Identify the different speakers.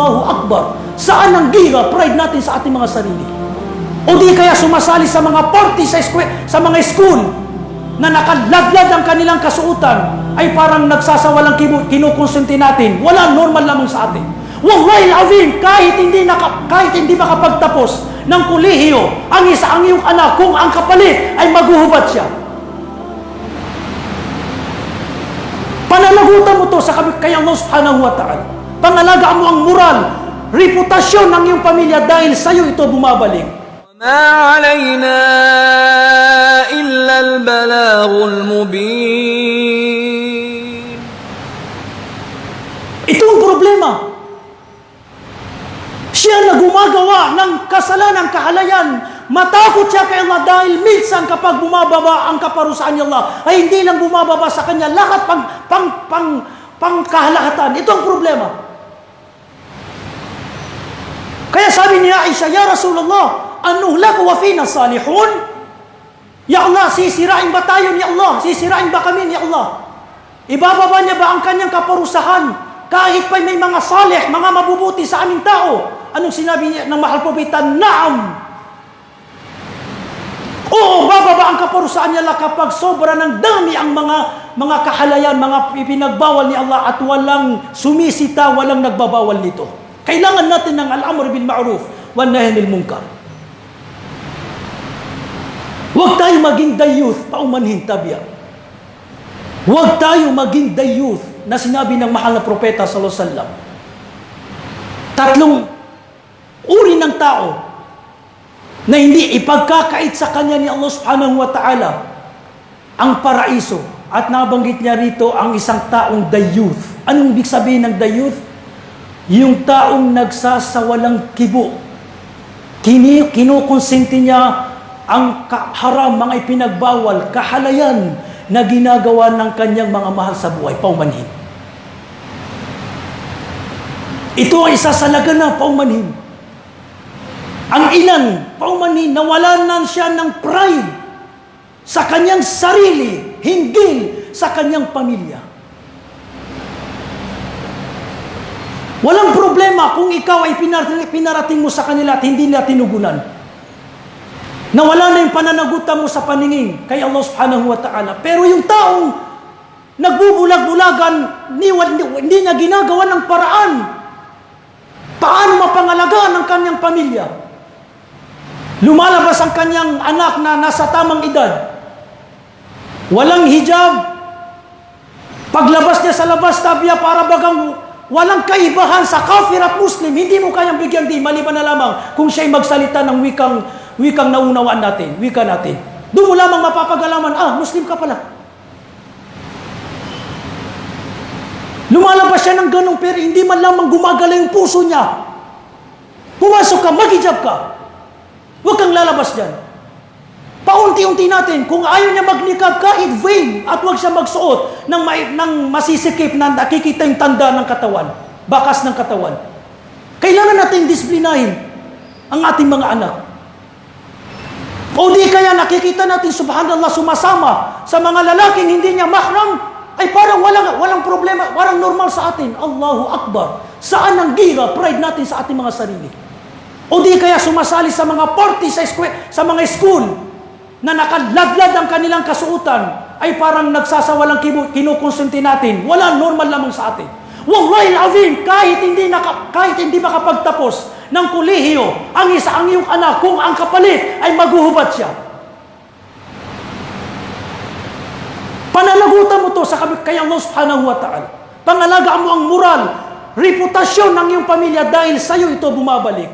Speaker 1: Allahu Akbar. Saan ang gira, pride natin sa ating mga sarili? O di kaya sumasali sa mga party sa, eskwe- sa mga school na nakalaglag ang kanilang kasuotan ay parang nagsasawalang kinukonsinti natin. Wala normal lamang sa atin. Wallahi azim, kahit hindi naka, kahit hindi makapagtapos ng kolehiyo, ang isa ang iyong anak kung ang kapalit ay maguhubad siya. Panalagutan mo to sa kabit kay Allah subhanahu wa ta'ala. Pangalagaan mo ang moral, reputasyon ng iyong pamilya dahil sa iyo ito bumabalik.
Speaker 2: Ma alayna illa al-balaghul.
Speaker 1: Ito ang problema. Siya na gumagawa ng kasalanang kahalayan. Matakot siya kay Allah dahil minsan kapag bumababa ang kaparusaan ni Allah, ay hindi lang bumababa sa kanya, lahat pang, pang, pang, pang kahalahatan. Ito ang problema. Kaya sabi ni Aisha, Ya Rasulullah, anuhlak wa fina salihun? Ya Allah, sisirain ba tayo ni Allah? Sisirain ba kami ni Allah? Ibababa niya ba ang kanyang kaparusahan kahit pa may mga salih, mga mabubuti sa aming tao? Anong sinabi niya ng mahal probitan? Naam! Oo, bababa ang kaparusahan niya kapag sobra ng dami ang mga mga kahalayan, mga ipinagbawal ni Allah at walang sumisita, walang nagbabawal nito. Kailangan natin ng al-amr bil ma'ruf wa nahy anil munkar. Huwag tayo maging dayuth, paumanhin tabya. Huwag tayo maging dayuth na sinabi ng mahal na propeta sallallahu alaihi wasallam. Tatlong uri ng tao na hindi ipagkakait sa kanya ni Allah subhanahu wa ta'ala ang paraiso. At nabanggit niya rito ang isang taong dayuth. Anong ibig sabihin ng dayuth? Yung taong nagsasawalang kibo. Kini, kinukonsinti niya ang haram, mga ipinagbawal, kahalayan na ginagawa ng kanyang mga mahal sa buhay, paumanhin. Ito ay isa sa laganap, paumanhin. Ang ilan, paumanhin, nawalan na siya ng pride sa kanyang sarili, hinggil sa kanyang pamilya. Walang problema kung ikaw ay pinar- pinarating mo sa kanila at hindi nila tinugunan. Nawala na yung pananagutan mo sa paningin kay Allah subhanahu wa ta'ala. Pero yung taong nagbubulag-bulagan, hindi, hindi niya ginagawa ng paraan. Paano mapangalagaan ang kanyang pamilya? Lumalabas ang kanyang anak na nasa tamang edad. Walang hijab. Paglabas niya sa labas, tabiya para bagang walang kaibahan sa kafir at Muslim. Hindi mo kayang bigyan din, maliban na lamang kung siya'y magsalita ng wikang, wikang naunawaan natin, wika natin. Doon mo lamang mapapagalaman, ah, Muslim ka pala. Lumalabas siya ng ganong pero hindi man lamang gumagala yung puso niya. Pumasok ka, mag-hijab ka. Huwag kang lalabas dyan. Paunti-unti natin, kung ayaw niya magnikab kahit vain at huwag siya magsuot ng, mai- ng masisikip na nakikita yung tanda ng katawan, bakas ng katawan. Kailangan natin disiplinahin ang ating mga anak. O di kaya nakikita natin, subhanallah, sumasama sa mga lalaking hindi niya mahram, ay parang walang, walang problema, parang normal sa atin. Allahu Akbar. Saan ang gira, pride natin sa ating mga sarili? O di kaya sumasali sa mga party sa, eskwe- sa mga school na nakalaglag ang kanilang kasuotan ay parang nagsasawalang kinukonsinti natin. Wala normal lamang sa atin. Wallahi azim, kahit hindi naka, kahit hindi makapagtapos ng kolehiyo, ang isa ang iyong anak kung ang kapalit ay maguhubad siya. Panalagutan mo to sa kay Allah subhanahu wa ta'ala. Pangalagaan mo ang moral, reputasyon ng iyong pamilya dahil sa iyo ito bumabalik.